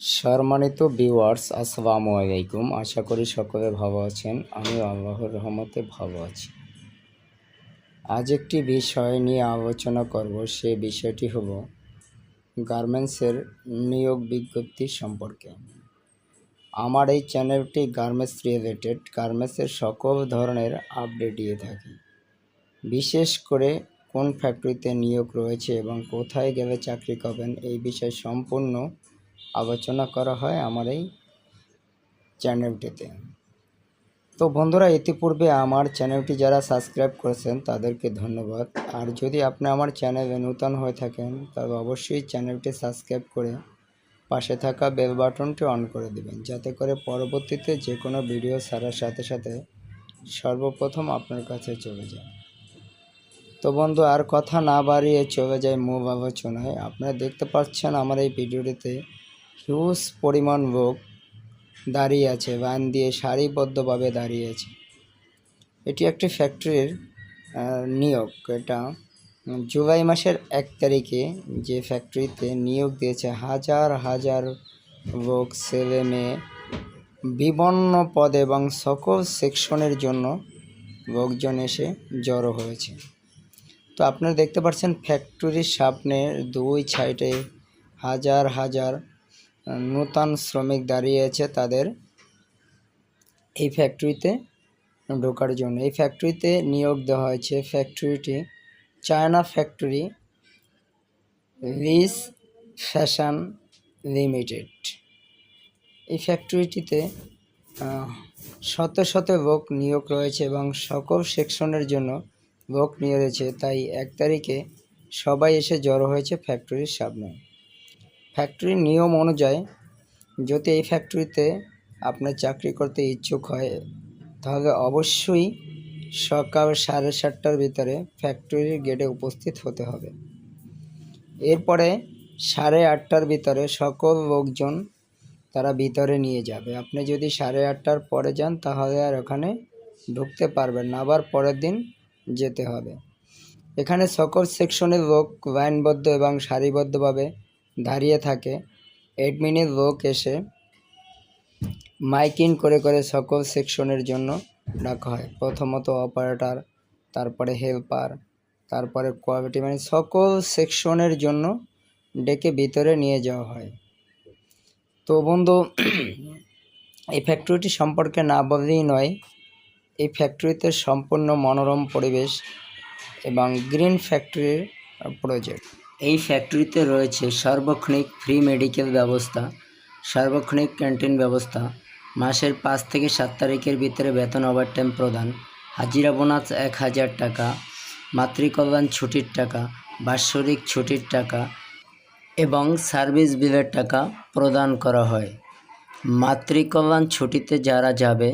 সম্মানিত ভিউয়ার্স আসসালামু আলাইকুম। আশা করি সকলে ভালো আছেন। আমি আল্লাহর রহমতে ভালো আছি। আজ একটি বিষয় নিয়ে আলোচনা করব। সে বিষয়টি হলো গার্মেন্টসের নিয়োগ বিজ্ঞপ্তি সম্পর্কে। আমার এই চ্যানেলটি গার্মেন্টস রিলেটেড। গার্মেন্টসের সকল ধরনের আপডেট দিয়ে থাকি। বিশেষ করে কোন ফ্যাক্টরিতে নিয়োগ রয়েছে এবং কোথায় গেলে চাকরি পাবেন, এই বিষয়ে সম্পূর্ণ আলোচনা করা হয় আমার এই চ্যানেলটিতে। তো বন্ধুরা, ইতিপূর্বে আমার চ্যানেলটি যারা সাবস্ক্রাইব করেছেন, তাদেরকে ধন্যবাদ। আর যদি আপনি আমার চ্যানেলে নূতন হয়ে থাকেন তবে অবশ্যই চ্যানেলটি সাবস্ক্রাইব করে পাশে থাকা বেল বাটনটি অন করে দেবেন, যাতে করে পরবর্তীতে যে কোনো ভিডিও ছাড়ার সাথে সাথে সর্বপ্রথম আপনার কাছে চলে যায়। তো বন্ধু, আর কথা না বাড়িয়ে চলে যায় মূল আলোচনায়। আপনারা দেখতে পাচ্ছেন আমার এই ভিডিওটিতে হিউজ পরিমাণ লোক দাঁড়িয়ে আছে ভ্যান দিয়ে সারিবদ্ধভাবে দাঁড়িয়ে আছে। এটি একটি ফ্যাক্টরির নিয়োগ। এটা জুলাই মাসের এক তারিখে যে ফ্যাক্টরিতে নিয়োগ দিয়েছে হাজার হাজার লোক, ছেলে মেয়ে বিভিন্ন পদ এবং সকল সেকশনের জন্য লোকজন এসে জড়ো হয়েছে। তো আপনারা দেখতে পাচ্ছেন, ফ্যাক্টরির সামনে দুই সাইডে হাজার হাজার নূতন শ্রমিক দাঁড়িয়ে আছে তাদের এই ফ্যাক্টরিতে ঢোকার জন্য। এই ফ্যাক্টরিতে নিয়োগ দেওয়া হয়েছে। ফ্যাক্টরিটি চায়না ফ্যাক্টরি রিস ফ্যাশন লিমিটেড এই ফ্যাক্টরিটিতে শত শত লোক নিয়োগ রয়েছে এবং সকল সেকশনের জন্য লোক নিয়ে রয়েছে। তাই এক তারিখে সবাই এসে জড়ো হয়েছে ফ্যাক্টরির সামনে। ফ্যাক্টরির নিয়ম অনুযায়ী যদি এই ফ্যাক্টরিতে আপনার চাকরি করতে ইচ্ছুক হয়, তাহলে অবশ্যই সকাল সাড়ে সাতটার ভিতরে ফ্যাক্টরির গেটে উপস্থিত হতে হবে। এরপরে সাড়ে আটটার ভিতরে সকল লোকজন তারা ভিতরে নিয়ে যাবে। আপনি যদি সাড়ে আটটার পরে যান, তাহলে আর ওখানে ঢুকতে পারবেন না, আবার পরের দিন যেতে হবে। এখানে সকল সেকশনের লোক লাইনবদ্ধ এবং সারিবদ্ধভাবে দাঁড়িয়ে থাকে। অ্যাডমিনের লোক এসে মাইকিং করে করে সকল সেকশনের জন্য ডাকা হয়। প্রথমত অপারেটর, তারপরে হেল্পার, তারপরে কোয়ালিটি মানে সকল সেকশনের জন্য ডেকে ভিতরে নিয়ে যাওয়া হয়। তো বন্ধু, এই ফ্যাক্টরিটি সম্পর্কে না বললেই নয়, এই ফ্যাক্টরিতে সম্পূর্ণ মনোরম পরিবেশ এবং গ্রিন ফ্যাক্টরির প্রজেক্ট। এই ফ্যাক্টরিতে রয়েছে সার্বক্ষণিক ফ্রি মেডিকেল ব্যবস্থা, সার্বক্ষণিক ক্যান্টিন ব্যবস্থা, মাসের পাঁচ থেকে সাত তারিখের ভিতরে বেতন ওভারটাইম প্রদান, হাজিরা বোনাস এক হাজার টাকা, মাতৃকল্যাণ ছুটির টাকা, বাৎসরিক ছুটির টাকা এবং সার্ভিস বিলের টাকা প্রদান করা হয়। মাতৃকল্যাণ ছুটিতে যারা যাবে,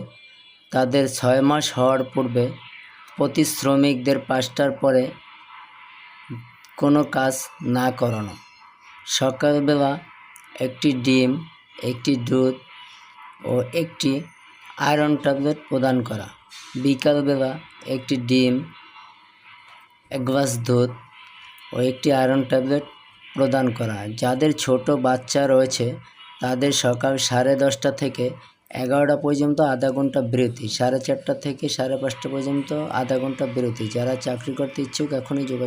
তাদের ছয় মাস হওয়ার পূর্বে প্রতি শ্রমিকদের পাঁচটার পরে কোনো কাজ না করানো। সকালবেলা একটি ডিম, একটি দুধ ও একটি আয়রন ট্যাবলেট প্রদান করা। বিকালবেলা একটি ডিম, এক গ্লাস দুধ ও একটি আয়রন ট্যাবলেট প্রদান করা। যাদের ছোট বাচ্চা রয়েছে, তাদের সকাল সাড়ে দশটা থেকে এগারোটা পর্যন্ত আধা ঘণ্টা বিরতি, সাড়ে চারটা থেকে সাড়ে পাঁচটা পর্যন্ত আধা ঘণ্টা বিরতি। যারা চাকরি করতে ইচ্ছুক, এখনই যোগাযোগ